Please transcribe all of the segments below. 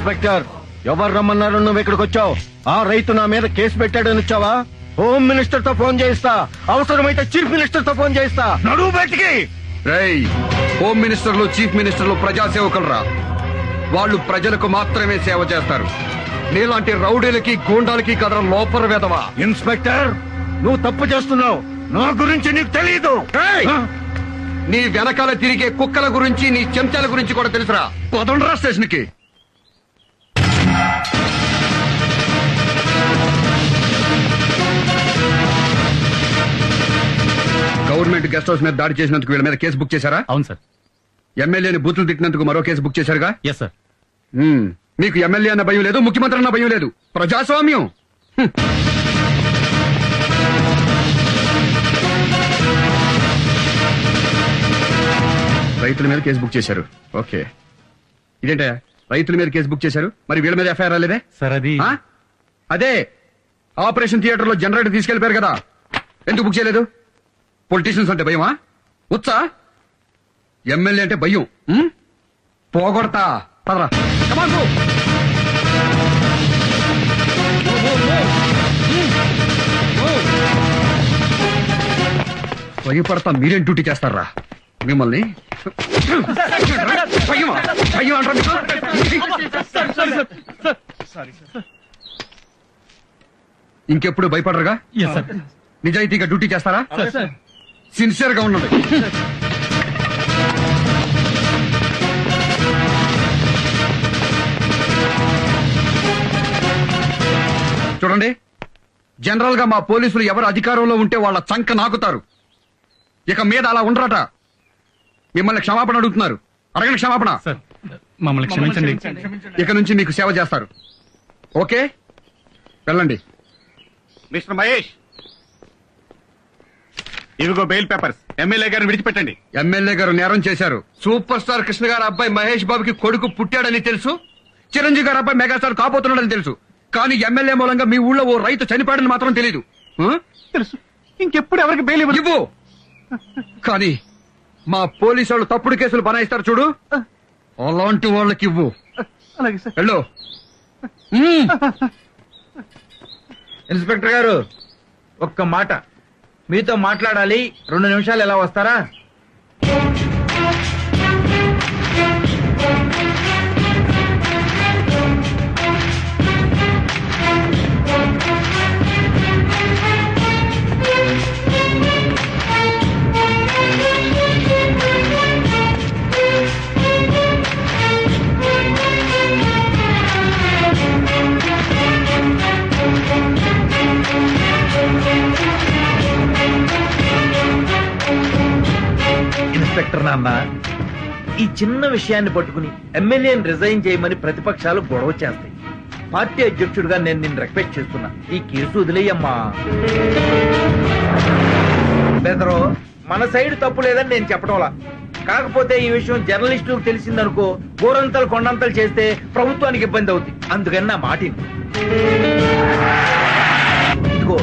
Inspector. ఎవరు రమ్మన్నారు నువ్వు ఇక్కడికి వచ్చావు? ఆ రైతు నా మీద కేసు పెట్టాడని వచ్చావా? హోమ్ మినిస్టర్తో ఫోన్ చేయిస్తా. అవసరమైతే చీఫ్ మినిస్టర్తో ఫోన్ చేయిస్తా. నడువు బయటికి! హోమ్ మినిస్టర్లు చీఫ్ మినిస్టర్లు ప్రజా సేవకులరా వాళ్ళు ప్రజలకు మాత్రమే సేవ చేస్తారు. నీలాంటి రౌడీలకి గూండాలకి కదరా లోపల వెదవా ఇన్స్పెక్టర్ నువ్వు తప్పు చేస్తున్నావు. నా గురించి నీకు తెలియదు! నీ వెనకాల తిరిగే కుక్కల గురించి నీ చెంచాల గురించి కూడా తెలుసురా. పదండ్రా స్టేషన్కి గవర్నమెంట్ గెస్ట్ హౌస్ మీద దాడి చేసినందుకు వీళ్ళ మీద కేసు బుక్ చేశారా? అవును సార్. ఎమ్మెల్యేని బూతులు తిట్టినందుకు మరో కేసు బుక్ చేశారుగా? Yes sir. మీకు ఎమ్మెల్యే అన్న భయం లేదు ముఖ్యమంత్రి అన్న భయం లేదు. ప్రజాస్వామ్యం. రైతుల మీద కేసు బుక్ చేశారు. ఓకే. ఇదేంటా రైతుల మీద కేసు బుక్ చేశారు. మరి వీళ్ళ మీద ఎఫ్ఐఆర్ రాలేదే? సార్ అది? అదే. ఆపరేషన్ థియేటర్లో జనరేటర్ తీసుకెళ్ళిపోయారు కదా. ఎందుకు బుక్ చేయలేదు? పొలిటీషియన్స్ అంటే భయమా? ఉత్సా ఎమ్మెల్యే అంటే భయం? పోగొడతా. పదరా. భయపడతా మీరేం డ్యూటీ చేస్తారా? మిమ్మల్ని? ఇంకెప్పుడు భయపడరుగా? నిజాయితీగా డ్యూటీ చేస్తారా? సిన్సియర్గా ఉన్నది. చూడండి జనరల్గా మా పోలీసులు ఎవరు అధికారంలో ఉంటే వాళ్ళ చంక నాకుతారు. ఇక మీద అలా ఉండరట. మిమ్మల్ని క్షమాపణ అడుగుతున్నారు. అడగండి క్షమాపణ. సార్ మమ్మల్ని క్షమించండి. ఇక నుంచి మీకు సేవ చేస్తారు. ఓకే? వెళ్ళండి. మిస్టర్ మహేష్ ఇవిగో బెయిల్ పేపర్స్. ఎమ్మెల్యే గారిని విడిచిపెట్టండి. ఎమ్మెల్యే గారు నేరం చేశారు. సూపర్ స్టార్ కృష్ణ గారు అబ్బాయి మహేష్ బాబుకి కొడుకు పుట్టాడని తెలుసు? చిరంజీవి గారు అబ్బాయి మెగాస్టార్ కాబోతున్నాడని తెలుసు. కానీ ఎమ్మెల్యే మూలంగా మీ ఊళ్ళో ఓ రైతు చనిపోయాడని మాత్రం తెలియదు? తెలుసు. ఇంకెప్పుడు ఎవరికి బెయిల్ ఇవ్వు. కానీ మా పోలీసు వాళ్ళు తప్పుడు కేసులు బనాయిస్తారు చూడు. అలాంటి వాళ్ళకి ఇవ్వు. మ్మ్. ఇన్స్పెక్టర్ గారు ఒక్క మాట. మీతో మాట్లాడాలి. రెండు నిమిషాలు ఎలా వస్తారా? ఇన్స్పెక్టర్ నాన్న ఈ చిన్న విషయాన్ని పట్టుకుని ఎమ్మెల్యేని రిజైన్ చేయమని ప్రతిపక్షాలు గొడవ చేస్తాయి. పార్టీ అధ్యక్షుడిగా నేను నిన్ను రిక్వెస్ట్ చేస్తున్నా. ఈ కేసు వదిలేయమ్మా. బెదరో మన సైడ్ తప్పు లేదని నేను చెప్పడంలా కాకపోతే ఈ విషయం జర్నలిస్టులకు తెలిసిందనుకో గోరంతలు కొండంతలు చేస్తే ప్రభుత్వానికి ఇబ్బంది అవుతుంది. అందుకని నా మాట ఇదిగో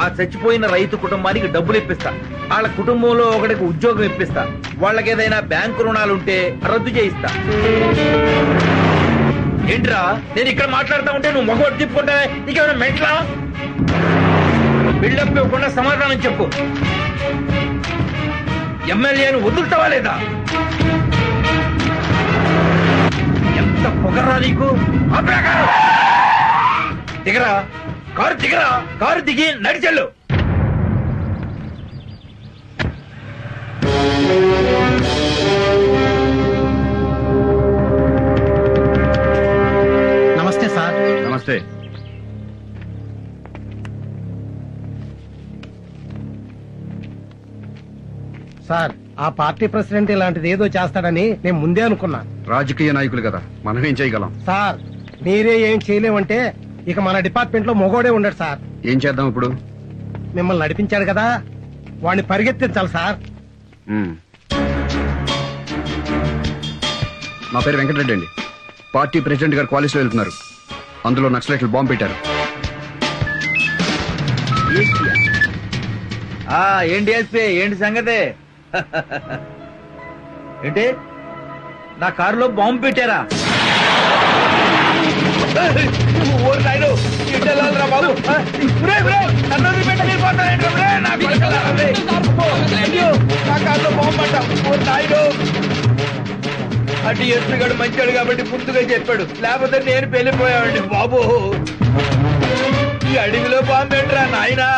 ఆ చచ్చిపోయిన రైతు కుటుంబానికి డబ్బులు ఇప్పిస్తా. వాళ్ళ కుటుంబంలో ఒకడికి ఉద్యోగం ఇప్పిస్తా. వాళ్ళకి ఏదైనా బ్యాంకు రుణాలుంటే రద్దు చేయిస్తా. ఏంట్రా నేను ఇక్కడ మాట్లాడుతా ఉంటే నువ్వు మగవాడు తిప్పుకుంటా నీకేమైనా మెట్లా? బిల్డప్ ఇవ్వకుండా సమాధానం చెప్పు. ఎమ్మెల్యేను వదులుతావా లేదా? ఎంత పొగరా నీకు? దిగరా. కారు దిగరా. కారు దిగి నడిచెళ్ళు నమస్తే సార్. నమస్తే. సార్ ఆ పార్టీ ప్రెసిడెంట్ ఇలాంటిది ఏదో చేస్తాడని నేను ముందే అనుకున్నా. రాజకీయ నాయకులు కదా మనం ఏం చేయగలం? సార్ మీరే ఏం చేయలేమంటే ఇక మన డిపార్ట్మెంట్లో మొగోడే ఉండడు సార్. ఏం చేద్దాం ఇప్పుడు? మిమ్మల్ని నడిపించాడు కదా వాడిని పరిగెత్తించాలి సార్. మ్మ్. నా పేరు వెంకటరెడ్డి అండి. పార్టీ ప్రెసిడెంట్ గారు కాలేజ్లో వెళ్తున్నారు. అందులో నక్సలైట్లు బాంబు పెట్టారు. ఆ ఏంటి ఎస్పీ ఏంటి సంగతి? ఏంటి? నా కారులో బాంబు పెట్టారా? ఓరి నాయను ఇడ్డలాలరా బాబు. ఒరే, ఒరే, నన్ను వదిలిపెట్టి పోతారేంట్రా, ఒరే, నా. అబ్బో, అయ్యో, నా కారులో బాంబట్ట ఓరి అటు ఎత్తుగాడు మంచాడు కాబట్టి ముందుగా చెప్పాడు. లేకపోతే నేను వెళ్ళిపోయావండి బాబు. ఈ అడవిలో బాంబేట్రా నాయనా?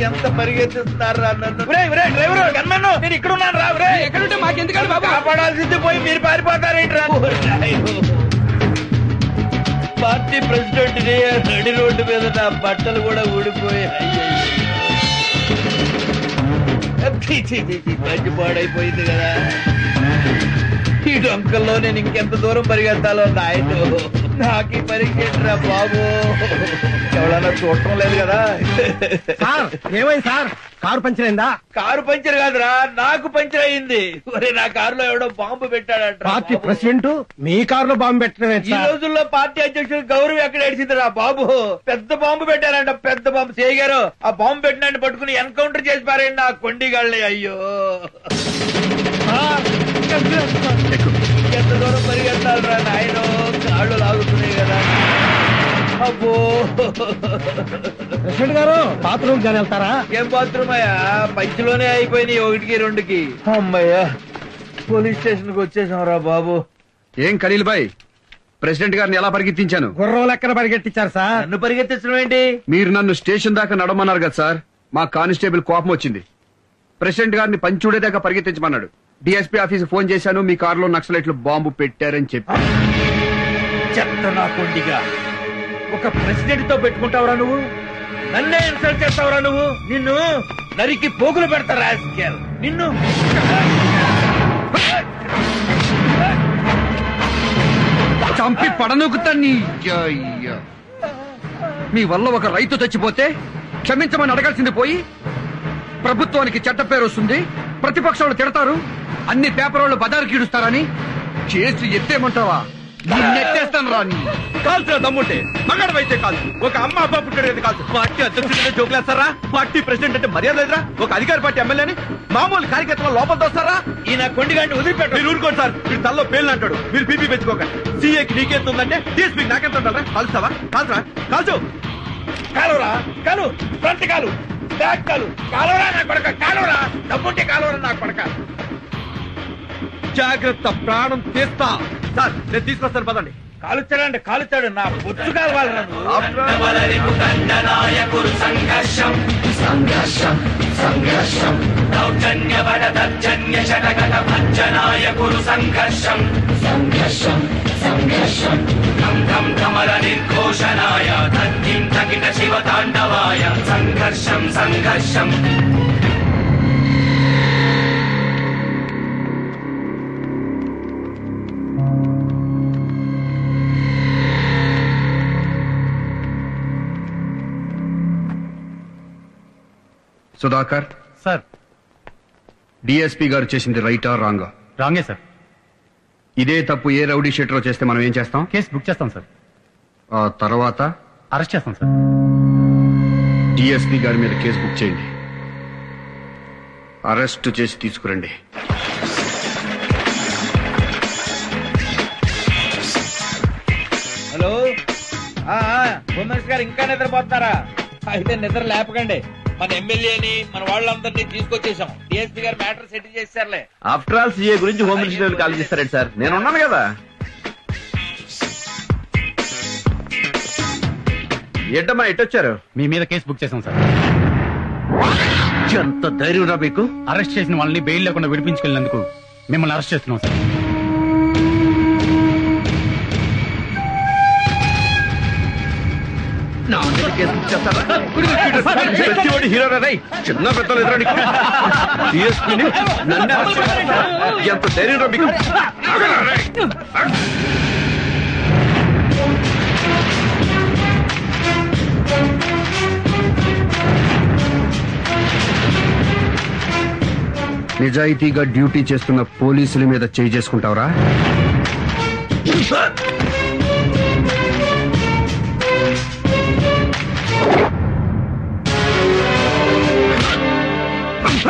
ఎంత పరిగెత్తిస్తున్నారా నన్ను? డ్రైవరు గన్మన్ను నేను ఇక్కడ ఉన్నాను రా. ఎక్కడుంటే మాకెందుకండి బాబు? కాపాడాల్సింది పోయి మీరు పారిపోతారేంట్రా? ఓరి నాయను. పార్టీ ప్రెసిడెంట్ నడి రోడ్డు మీద నా బట్టలు కూడా ఊడిపోయాయి. ఛీ, ఛీ, ఛీ, మంచి పాడైపోయింది కదా. ఈ డొంకల్లో నేను ఇంకెంత దూరం పరిగెత్తాలో నాయన. నాకీ పరిగెట్టరా బాబు? ఎవడన్నా చూడటం లేదు కదా. సార్ ఏమైంది సార్? కారు పంచర్ అయిందా? కారు పంచర్ కాదురా నాకు పంచర్ అయింది. ఒరే నా కారులో ఎవడో బాంబు పెట్టాడంట పార్టీ ప్రెసిడెంట్ మీ కారులో బాంబు పెట్టడం ఏంటి ఈ రోజుల్లో పార్టీ అధ్యక్షుడు గౌరవం ఎక్కడ ఏడిచిందిరా బాబు? పెద్ద బాంబు పెట్టారంట పెద్ద బాంబు. చేయగారు ఆ బాంబు పెట్టినట్టు పట్టుకుని ఎన్కౌంటర్ చేసి పారేయండి నా కొండిగాళ్ళే అయ్యో. దూరం పరిగెత్తాలరా నాయన. కాళ్ళు లాగుతున్నాయి కదా. అబ్బో. ప్రెసిడెంట్ గారు బాత్రూమ్ కానీ వెళ్తారా? ఏం బాత్రూమ్ అయ్యా? పంచిలోనే అయిపోయినాయి ఒకటికి రెండుకి. అమ్మయ్యా పోలీస్ స్టేషన్కి వచ్చేసాం రా బాబు. ఏం ఖలీల్ బాయ్? ప్రెసిడెంట్ గారిని ఎలా పరిగెత్తించాను? గుర్రం లెక్కన పరిగెట్టించారు సార్. నన్ను పరిగెత్తించడం ఏంటి? మీరు నన్ను స్టేషన్ దాకా నడమన్నారు కదా సార్. మా కానిస్టేబుల్ కోపం వచ్చింది. ప్రెసిడెంట్ గారిని పంచుడేదాకా పరిగెత్తించమన్నాడు. డిఎస్పీ ఆఫీస్ ఫోన్ చేశాను మీ కారులో నక్సలైట్లు బాంబు పెట్టారని చెప్పి. చెత్త నా కొండిగా. ఒక ప్రెసిడెంట్తో పెట్టుకుంటావురా నువ్వు? నన్నే ఇన్సల్ట్ చేస్తావురా నువ్వు? నిన్ను నరికి పోగులు పెడతారా రాజకీయాలు. నిన్ను. చంపి పడనొక్కుతా నీ అయ్య. మీ వల్ల ఒక రైతు చచ్చిపోతే క్షమించమని అడగాల్సింది పోయి ప్రభుత్వానికి చెడ్డ పేరు వస్తుంది. ప్రతిపక్షాలు తిడతారు? అన్ని పేపర్ వాళ్ళు బజారు కీడుస్తారని కేసు ఎత్తేమంటావా నెట్టేస్తాను. కాల్సిన దమ్ముంటే. మగాడవైతే కాదు ఒక అమ్మ అబ్బా పుట్టాడు కదా కాదు పార్టీ అధ్యక్షుడు జోకులేస్తారా పార్టీ ప్రెసిడెంట్ అంటే మర్యాద లేదురా? ఒక అధికార పార్టీ ఎమ్మెల్యేని మామూలు కార్యకర్తల లోపల తోస్తారా? ఈ నా కొండిగాంటి వదిలిపెట్టు మీరు ఊరుకోండి సార్. మీరు తల్లో పేర్లు అంటాడు. మీరు బీపీ పెంచుకోకండి. సీఏకి నీకెంత ఉందంటే డిఎస్పీకి నాకెంత ఉండాలా కాల్స్తావా? కాల్చరా కాల్చు. కాలురా. కాలు. ఫ్రంట్ కాలు. బ్యాక్ కాలు కాలురా నా కొడక? కాలురా డబ్బుంటే కాలురా నా కొడక? జాగ్రత్త ప్రాణం తీస్తా. సార్ నేను తీసుకొస్తాను పదండి. కాలుచ్చాడంటే కాలుచ్చాడు. నా బొచ్చు కాలవాలరా సుధాకర్? సార్. డిఎస్పీ గారు చేసింది రైటా రాంగా? రాంగే సార్. ఇదే తప్పు ఏ రౌడీ షీటర్ చేస్తే మనం ఏం చేస్తాం? కేసు బుక్ చేస్తాం సార్. ఆ తర్వాత? అరెస్ట్ చేస్తాం సార్. డిఎస్పీ గారి మీద కేసు బుక్ చేయండి. అరెస్ట్ చేసి తీసుకురండి. హలో? ఆ, ఆ, హోమ్ మినిస్టర్ గారు ఇంకా నిద్రపోతున్నారా? అయితే నిద్ర లేపకండి. మన ఎమ్మెల్యేని మన వాళ్ళందరినీ తీసుకొచ్చేసాం. డిఎస్పీ గారు మ్యాటర్ సెటిల్ చేశారులే. ఆఫ్టర్ ఆల్ సీఏ గురించి హోమ్ మినిస్టర్ కాల్ చేస్తారండి సార్. నేను ఉన్నాను కదా? ఏంటమ్మా ఎట్టొచ్చారు మీ మీద కేసు బుక్ చేస్తాం సార్ ఎంత ధైర్యం రా మీకు అరెస్ట్ చేసిన వాళ్ళని బెయిల్ లేకుండా విడిపించుకెళ్ళినందుకు మిమ్మల్ని అరెస్ట్ చేస్తున్నాం సార్ నా మీద కేసు బుక్ చేస్తారా? ప్రతివాడు హీరోరా రేయ్. చిన్న పెద్దలు ఎదురా నీకు డిఎస్పీని నన్ను arrest చేస్తారా? ఎంత ధైర్యం రా మీకు ఆగరా రేయ్. నిజాయితీగా డ్యూటీ చేస్తున్న పోలీసుల మీద చేయి చేసుకుంటావరా?